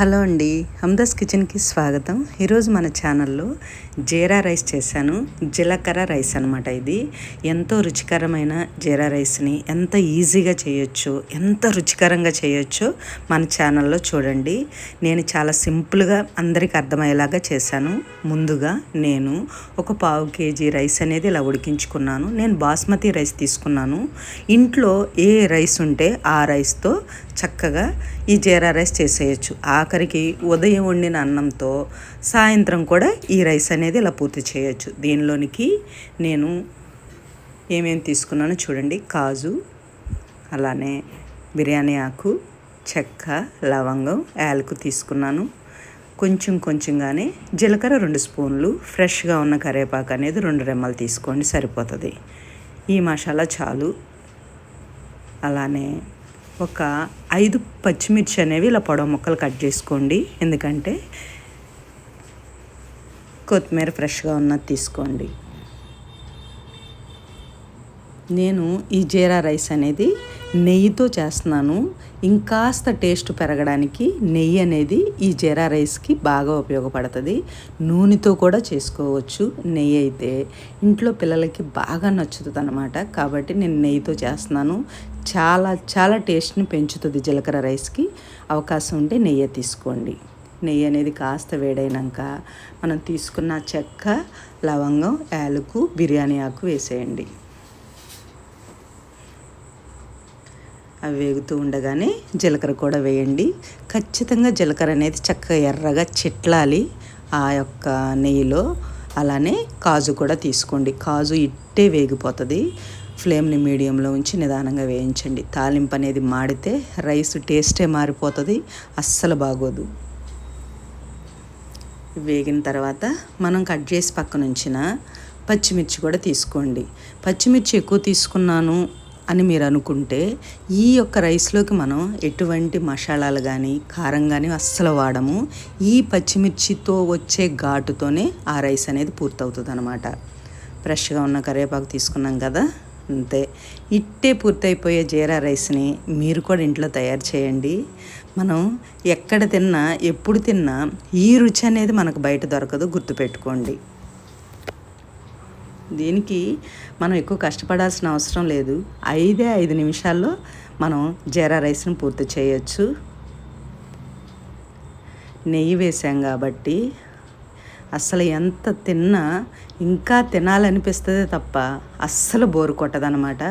Hello అండి హమ్దాస్ కిచెన్కి స్వాగతం. ఈరోజు మన ఛానల్లో జీరా రైస్ చేశాను. జీలకర్ర రైస్ అనమాట ఇది. ఎంతో రుచికరమైన జీరా రైస్ని ఎంత ఈజీగా చేయొచ్చు ఎంత రుచికరంగా చేయొచ్చో మన ఛానల్లో చూడండి. నేను చాలా సింపుల్గా అందరికి అర్థమయ్యేలాగా చేశాను. ముందుగా నేను ఒక పావు కేజీ రైస్ అనేది ఇలా ఉడికించుకున్నాను. నేను బాస్మతి రైస్ తీసుకున్నాను. ఇంట్లో ఏ రైస్ ఉంటే ఆ రైస్తో చక్కగా ఈ జీరా రైస్ చేసేయచ్చు. ఆఖరికి ఉదయం వండిన అన్నంతో సాయంత్రం కూడా ఈ రైస్ అనేది ఇలా పూర్తి చేయొచ్చు. దీనిలోనికి నేను ఏమేమి తీసుకున్నానో చూడండి. కాజు అలానే బిర్యానీ ఆకు చెక్క లవంగం యాలకు తీసుకున్నాను. కొంచెం కొంచెంగానే జీలకర్ర రెండు స్పూన్లు ఫ్రెష్గా ఉన్న కరివేపాకు అనేది రెండు రెమ్మలు తీసుకోండి సరిపోతుంది. ఈ మసాలా చాలు. అలానే ఒక ఐదు పచ్చిమిర్చి అనేవి ఇలా పొడవ ముక్కలు కట్ చేసుకోండి. ఎందుకంటే కొత్తిమీర ఫ్రెష్గా ఉన్నది తీసుకోండి. నేను ఈ జీరా రైస్ అనేది నెయ్యితో చేస్తున్నాను. ఇంకాస్త టేస్ట్ పెరగడానికి నెయ్యి అనేది ఈ జీరా రైస్కి బాగా ఉపయోగపడుతుంది. నూనెతో కూడా చేసుకోవచ్చు నెయ్యి అయితే. ఇంట్లో పిల్లలకి బాగా నచ్చుతుంది అనమాట కాబట్టి నేను నెయ్యితో చేస్తున్నాను. చాలా చాలా టేస్ట్ని పెంచుతుంది జీలకర్ర రైస్కి. అవకాశం ఉంటే నెయ్యి తీసుకోండి. నెయ్యి అనేది కాస్త వేడైనాక మనం తీసుకున్న చెక్క లవంగం యాలకు బిర్యానీ ఆకు వేసేయండి. అవి వేగుతూ ఉండగానే జీలకర్ర కూడా వేయండి. ఖచ్చితంగా జీలకర్ర అనేది చక్కగా ఎర్రగా చిట్లాలి ఆ యొక్క నెయ్యిలో. అలానే కాజు కూడా తీసుకోండి. కాజు ఇట్టే వేగిపోతుంది. ఫ్లేమ్ని మీడియంలో ఉంచి నిదానంగా వేయించండి. తాలింపు అనేది మాడితే రైస్ టేస్టే మారిపోతుంది. అస్సలు బాగోదు. వేగిన తర్వాత మనం కట్ చేసి పక్కన ఉంచిన పచ్చిమిర్చి కూడా తీసుకోండి. పచ్చిమిర్చి ఎక్కువ తీసుకున్నాను అని మీరు అనుకుంటే ఈ యొక్క రైస్లోకి మనం ఎటువంటి మసాలాలు కానీ కారం కానీ అస్సలు వాడము. ఈ పచ్చిమిర్చితో వచ్చే ఘాటుతోనే ఆ రైస్ అనేది పూర్తవుతుంది అనమాట ఫ్రెష్గా ఉన్న కరివేపాకు తీసుకున్నాం కదా అంతే. ఇట్టే పూర్తయిపోయే జీరా రైస్ని మీరు కూడా ఇంట్లో తయారు చేయండి. మనం ఎక్కడ తిన్నా ఎప్పుడు తిన్నా ఈ రుచి అనేది మనకు బయట దొరకదు గుర్తుపెట్టుకోండి. దీనికి మనం ఎక్కువ కష్టపడాల్సిన అవసరం లేదు. ఐదే ఐదు నిమిషాల్లో మనం జీరా రైస్ని పూర్తి చేయొచ్చు. నెయ్యి వేసాం కాబట్టి అసలు ఎంత తిన్నా ఇంకా తినాలనిపిస్తుంది తప్ప అస్సలు బోరు కొట్టదనమాట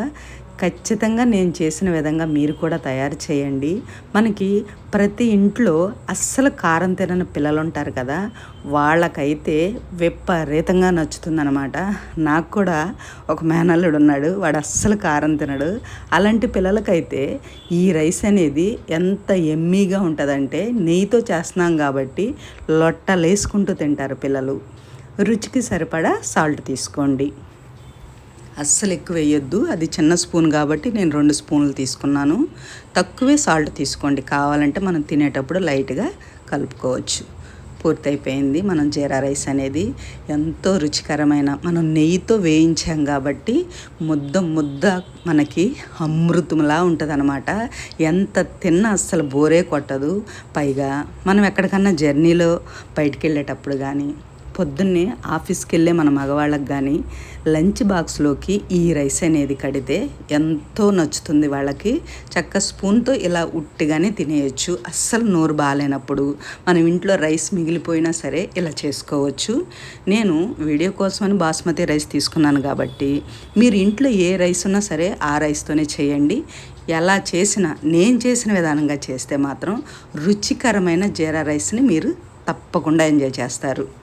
ఖచ్చితంగా నేను చేసిన విధంగా మీరు కూడా తయారు చేయండి. మనకి ప్రతి ఇంట్లో అస్సలు కారం తినని పిల్లలు ఉంటారు కదా వాళ్ళకైతే విపరీతంగా నచ్చుతుందనమాట నాకు కూడా ఒక మేనల్లుడు ఉన్నాడు వాడు అస్సలు కారం తినడు. అలాంటి పిల్లలకైతే ఈ రైస్ అనేది ఎంత ఎమ్మీగా ఉంటుందంటే నెయ్యితో చేస్తున్నాం కాబట్టి లొట్టలేసుకుంటూ తింటారు పిల్లలు. రుచికి సరిపడా సాల్ట్ తీసుకోండి. అస్సలు ఎక్కువ వేయొద్దు. అది చిన్న స్పూన్ కాబట్టి నేను రెండు స్పూన్లు తీసుకున్నాను. తక్కువే సాల్ట్ తీసుకోండి. కావాలంటే మనం తినేటప్పుడు లైట్గా కలుపుకోవచ్చు. పూర్తయిపోయింది. మనం జీరా రైస్ అనేది ఎంతో రుచికరమైన మనం నెయ్యితో వేయించాం కాబట్టి ముద్ద ముద్ద మనకి అమృతంలా ఉంటుంది అనమాట ఎంత తిన్నా అస్సలు బోరే కొట్టదు. పైగా మనం ఎక్కడికన్నా జర్నీలో బయటికి వెళ్ళేటప్పుడు కానీ పొద్దున్నే ఆఫీస్కి వెళ్ళే మన మగవాళ్ళకి కానీ లంచ్ బాక్స్లోకి ఈ రైస్ అనేది కడితే ఎంతో నచ్చుతుంది వాళ్ళకి. చక్క స్పూన్తో ఇలా ఉట్టిగానే తినేయచ్చు. అస్సలు నోరు బాగాలేనప్పుడు మనం ఇంట్లో రైస్ మిగిలిపోయినా సరే ఇలా చేసుకోవచ్చు. నేను వీడియో కోసమని బాస్మతి రైస్ తీసుకున్నాను కాబట్టి మీరు ఇంట్లో ఏ రైస్ ఉన్నా సరే ఆ రైస్తోనే చేయండి. ఎలా చేసినా నేను చేసిన విధానంగా చేస్తే మాత్రం రుచికరమైన జీరా రైస్ని మీరు తప్పకుండా ఎంజాయ్ చేస్తారు.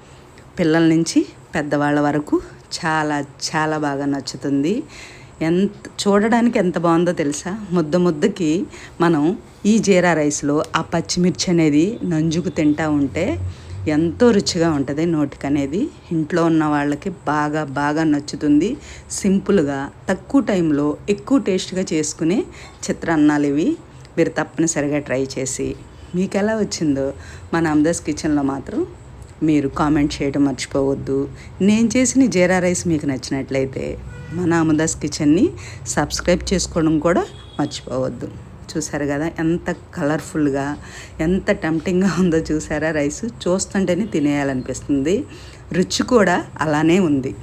పిల్లల నుంచి పెద్దవాళ్ళ వరకు చాలా చాలా బాగా నచ్చుతుంది. ఎంత చూడడానికి ఎంత బాగుందో తెలుసా? ముద్ద ముద్దకి మనం ఈ జీరా రైస్లో ఆ పచ్చిమిర్చి అనేది నంజుకు తింటా ఉంటే ఎంతో రుచిగా ఉంటుంది నోటికి అనేది ఇంట్లో ఉన్న వాళ్ళకి బాగా బాగా నచ్చుతుంది. సింపుల్గా తక్కువ టైంలో ఎక్కువ టేస్ట్గా చేసుకునే చిత్రాన్నాలు ఇవి. మీరు తప్పనిసరిగా ట్రై చేసి మీకు ఎలా వచ్చిందో మన అమ్దాస్ కిచెన్లో మాత్రం మీరు కామెంట్ చేయడం మర్చిపోవద్దు. నేను చేసిన జీరా రైస్ మీకు నచ్చినట్లయితే మన అమదాస్ కిచెన్ని సబ్స్క్రైబ్ చేసుకోవడం కూడా మర్చిపోవద్దు. చూసారు కదా ఎంత కలర్ఫుల్గా ఎంత టెంప్టింగ్గా ఉందో చూసారా రైస్? చూస్తుంటేనే తినేయాలనిపిస్తుంది. రుచి కూడా అలానే ఉంది.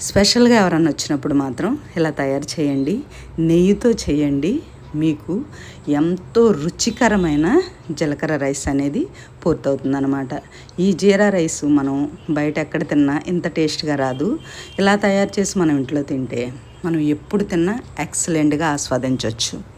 స్పెషల్గా ఎవరన్నా వచ్చినప్పుడు మాత్రం ఇలా తయారు చేయండి. నెయ్యితో చేయండి. మీకు ఎంతో రుచికరమైన జీలకర్ర రైస్ అనేది పూర్తవుతుందనమాట ఈ జీరా రైస్ మనం బయట ఎక్కడ తిన్నా ఇంత టేస్ట్గా రాదు. ఇలా తయారు చేసి మనం ఇంట్లో తింటే మనం ఎప్పుడు తిన్నా ఎక్సలెంట్గా ఆస్వాదించవచ్చు